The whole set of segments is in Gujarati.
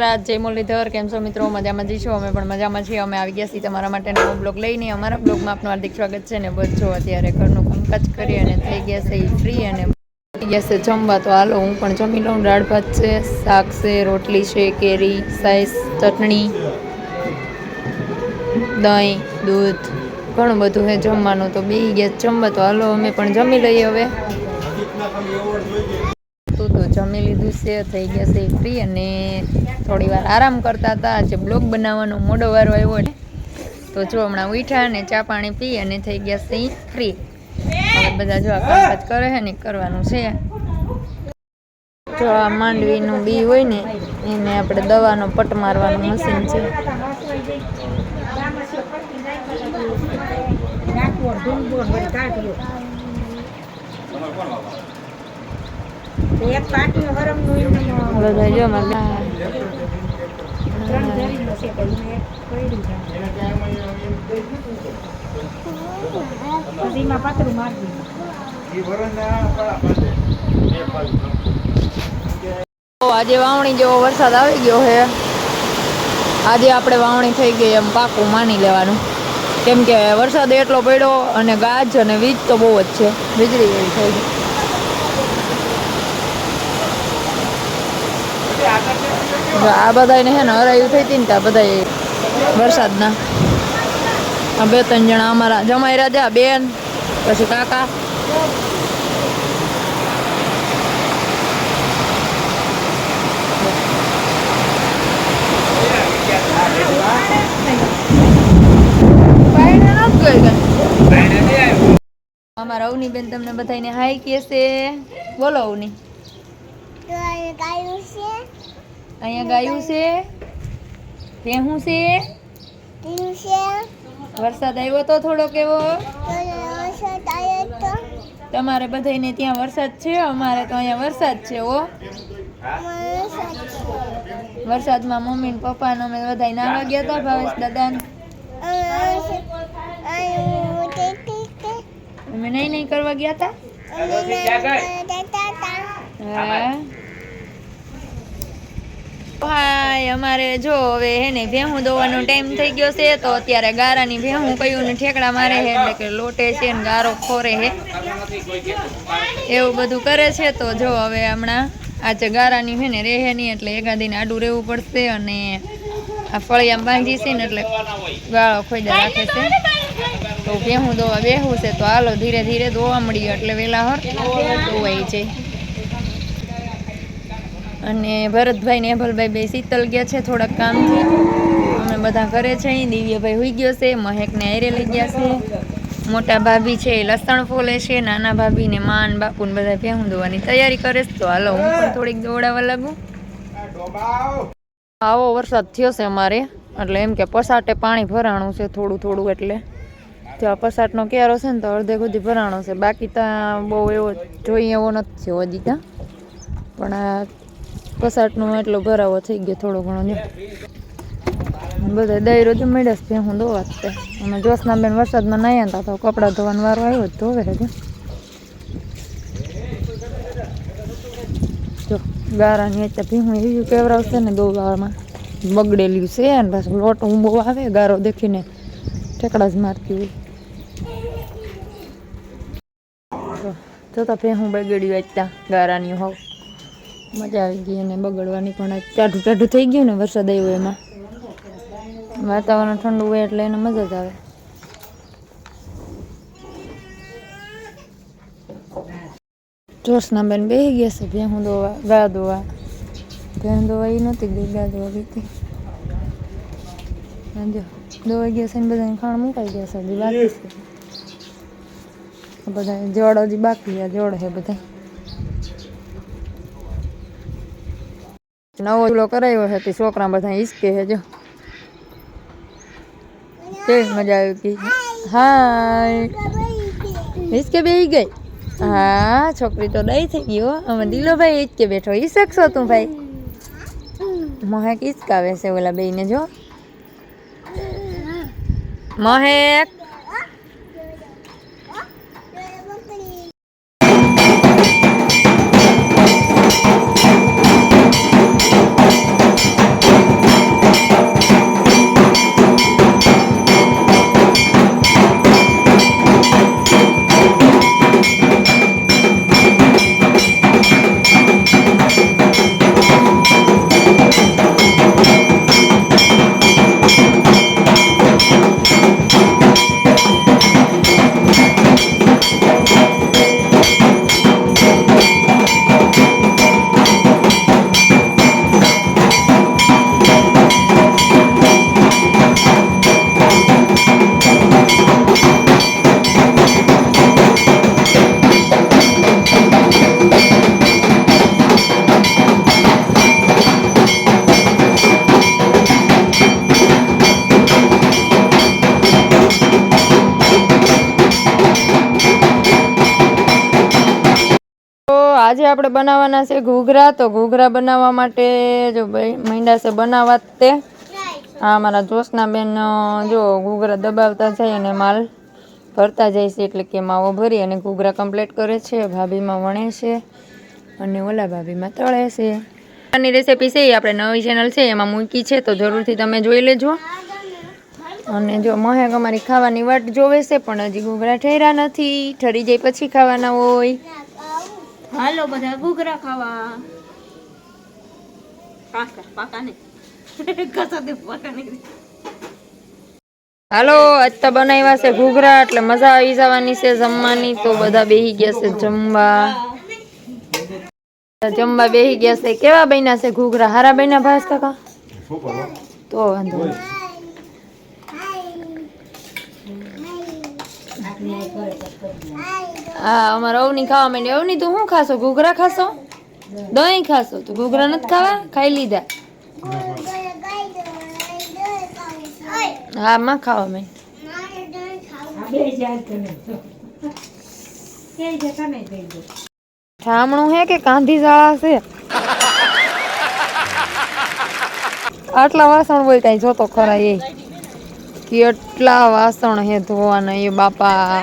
રાત જય મુરલીધર કેમ છો મિત્રો? મજામાં જઈશું અમે પણ મજામાં છીએ. અમે આવી ગયા છીએ તમારા માટે નવો બ્લોગ લઈને. અમારા બ્લોગમાં આપનું હાર્દિક સ્વાગત છે ને બધો અત્યારે ઘરનું કામકાજ કરી અને થઈ ગયા છે ફ્રી અને ગયા છે જમવા. તો હાલો, હું પણ જમી લઉં. દાળ ભાત છે, શાક છે, રોટલી છે, કેરી સાઈઝ ચટણી, દહીં, દૂધ, ઘણું બધું છે જમવાનું. તો બે ગયા જમવા. તો હાલો, અમે પણ જમી લઈએ હવે. તો તો જમી લીધું છે, થઈ ગયા છે ફ્રી અને થોડી વાર આરામ કરતા હતા. આજે બ્લોગ બનાવવાનો મોડો વારો આવ્યો ને તો જો હમણાં ઉઠ્યા અને ચા પાણી પી અને થઈ ગયા છે ફ્રી હવે બધા જો આ કામકાજ કરે છે ને કરવાનું છે. જો આ માંડવીનું બી હોય ને, એને આપણે દવાનો પટ મારવાનું મશીન છે. એક પાટીઓ હરમનું એમનેમ બધા જો મારા ત્રણ ધરીનો છે તો એક પયડું પછી એમાં પાતળું મારી આજે વાવણી જેવો વરસાદ આવી ગયો છે. આજે આપણે વાવણી થઈ ગઈ એમ પાકું માની લેવાનું. કેમ કે વરસાદ એટલો પડ્યો અને ગાજ અને વીજ તો બહુ જ છે. વીજળી થઈ ગઈ જો આ બધાને હે ને હરાયું થઈ હતી ને ત્યાં બધા વરસાદના. આ બે ત્રણ જણા અમારા જમાઈ રાજા બેન, પછી કાકા. અમારા અવની બેન તમને બધાને હાય કે છે. બોલો અવની. અહીંયા ગાયું છે? ભેહું છે? વરસાદ આવ્યો તો થોડો કેવો? તમારે બધાને ત્યાં વરસાદ છે? અમારે તો અહીંયા વરસાદ છે ઓ વરસાદમાં મમ્મી ને પપ્પા ને અમે બધા નાવા ગયા હતા ભાવેશ દાદા અમે નહીં નહીં કરવા ગયા હતા હા હાય અમારે જો હવે હે ને ભેહું દોવાનો ટાઈમ થઈ ગયો છે, તો અત્યારે ગારાની ભેહું કયું ને ઠેકડા મારે છે એટલે કે લોટે છે ને ગારો ખોરે છે એવું બધું કરે છે, તો જો હવે હમણાં આજે ગારાની હે ને રહે નહીં એટલે એકાદીને આડું રહેવું પડશે અને આ ફળિયામાં બાંધી છે ને, એટલે ગાળો ખોઈદા રાખે છે. તો ભેહું દોવા બેહું છે, તો હાલો ધીરે ધીરે દોવા મળીએ, એટલે વેલા હર દોવાઈ જાય અને ભરતભાઈ ને એભલભાઈ બે શીતલ ગયા છે થોડાક કામથી. અમે બધા ઘરે છે દિવ્યભાઈ હોઈ ગયો છે મહેકને આયરે લઈ ગયા છે. મોટા ભાભી છે એ લસણ ફોલે છે, નાના ભાભી ને માન બાપુ ને બધા ભેહું દોવાની તૈયારી કરે છે. તો હાલો, હું પણ થોડીક દોડાવા લાગુ. આવો વરસાદ થયો છે અમારે, એટલે એમ કે પસાટે પાણી ભરાણું છે થોડું થોડું એટલે. ત્યાં પસાટનો ક્યારો છે ને તો અડધે સુધી ભરાણો છે. બાકી ત્યાં બહુ એવો જોઈએ એવો નથી થયો હજી ત્યાં પણ આ પસાટનો એટલો ભરાવો થઈ ગયો થોડો ઘણો જો બધા દહીરો જ મળ્યા છે હું ધોવા જ અમે બેન વરસાદમાં નાહ્યા હતા તો કપડાં ધોવાનો વારો આવ્યો જ ધોવે હજુ. જો, ગારાની અત્યારે ભીહું એવું કેવરાવશે ને દોવામાં. બગડેલું છે ને પાછું લોટ ઊંબો આવે, ગારો દેખીને ઠેકડા જ મારતી હોય. જોતા ભેહું બગડ્યું અત્યાં ગારાની હોવ. મજા આવી ગઈ અને બગડવાની પણ ટાઢું ટાઢું થઈ ગયું ને વરસાદ આવ્યો એમાં. વાતાવરણ ઠંડુ હોય એટલે એને મજા જ આવે. જોશના બેન બેસી ગયા છે ભેહું દોવા ગા દોવા ભેહું દોવા એ નહોતી ગઈ, ગા દોવા ગઈ હતી. ગયા છે ને બધાને ખાણ મુકાઈ ગયા છે, હજી બાકી છે. બધા જોડ હજી બાકી જળ છે બધા નવો ચૂલો કરાવ્યો છે, તે છોકરા બધા હિસકે છે, જો. કેવી મજા આવી ગઈ? હાય. હિસકે બે ગઈ? હા, છોકરી તો દઈ થઈ ગયો અમે દિલોભાઈ ઈચકે બેઠો. ઈ શકશો તું ભાઈ? મહેક ઈચકાવે છે ઓલા બેને જો. મહેક આજે આપણે બનાવવાના છે ઘૂઘરા. તો ઘૂઘરા બનાવવા માટે જો ભાઈ માંડ્યા છે બનાવવા તે. આ અમારા જોશના બેન જો ઘૂઘરા દબાવતા જાય અને માલ ભરતા જાય છે એટલે કે માવો ભરી અને ઘૂઘરા કમ્પ્લીટ કરે છે, ભાભીમાં વણે છે અને ઓલા ભાભીમાં તળે છે. આની રેસીપી છે એ આપણે નવી ચેનલ છે, એમાં મૂકી છે, તો જરૂરથી તમે જોઈ લેજો. અને જો મહેક અમારી ખાવાની વાટ જોવે છે, પણ હજી ઘૂઘરા ઠેરા નથી, ઠરી જાય પછી ખાવાના હોય. હાલો બધા ઘૂઘરા ખાવા. પાકા પાકા ને પાકા નહીં. હાલો આજ તો બનાવ્યા છે ઘૂઘરા એટલે મજા આવી જવાની છે જમવાની. તો બધા બેહી ગયા છે જમવા. જમવા બેહી ગયા છે. કેવા બન્યા છે ઘૂઘરા? હારા બન્યા ભાસ કાકા? તો વાંધો નહીં. હા, અમારે અવની ખાવા માંડી. અવની તું શું ખાશો? ઘૂઘરા ખાશો? દહીં ખાશો? તો ઘૂઘરા નથી ખાવા? ખાઈ લીધા. હા માં ખાવા મેં ઠામણું હે કે કાંધી શાળા છે? આટલા વાસણ કઈ જોતો ખરા એ. કેટલા વાસણ હે ધોવાના એ બાપા.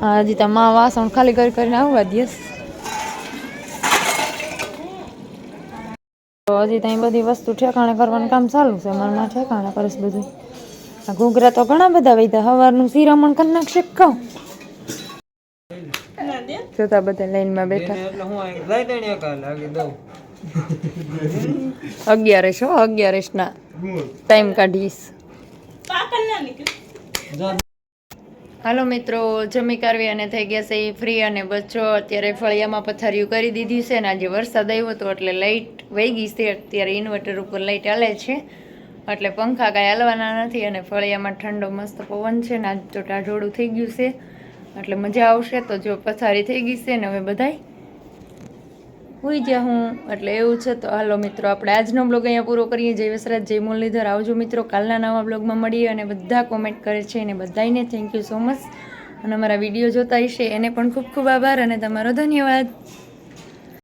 હજી તો માં વાસણ ખાલી કરી કરીને આવવા દઈશ હજી ત્યાં બધી વસ્તુ ઠેકાણે કરવાનું કામ ચાલુ છે. મનમાં ઠેકાણે કરીશ બધું. આ ઘૂઘરા તો ઘણા બધા વૈધા સવારનું શિરામણ કરી નાખશે કહું? જોતા બધા લાઈનમાં બેઠા. અગિયારસ હો અગિયારસ ના ટાઈમ કાઢીશ હાલો મિત્રો, જમી કરવી અને થઈ ગયા છે એ ફ્રી અને બચ્ચો અત્યારે ફળિયામાં પથારીઓ કરી દીધી છે અને આજે વરસાદ આવ્યો હતો એટલે લાઇટ વહી ગઈ છે, અત્યારે ઇન્વર્ટર ઉપર લાઇટ હાલે છે. એટલે પંખા કાંઈ હાલવાના નથી અને ફળિયામાં ઠંડો મસ્ત પવન છે ને, આજ તો ટાઢોળું થઈ ગયું છે. એટલે મજા આવશે તો જો પથારી થઈ ગઈ છે ને, હવે બધાય હોઈ ગયા હું. એટલે એવું છે. તો હાલો મિત્રો, આપણે આજનો બ્લોગ અહીંયા પૂરો કરીએ. જય વસરાજ, જય મુરલીધર. આવજો મિત્રો, કાલના નવા બ્લોગમાં મળીએ અને બધા કોમેન્ટ કરે છે અને બધાને થેન્ક યુ સો મચ અને અમારા વીડિયો જોતા હશે. એને પણ ખૂબ ખૂબ આભાર અને તમારો ધન્યવાદ.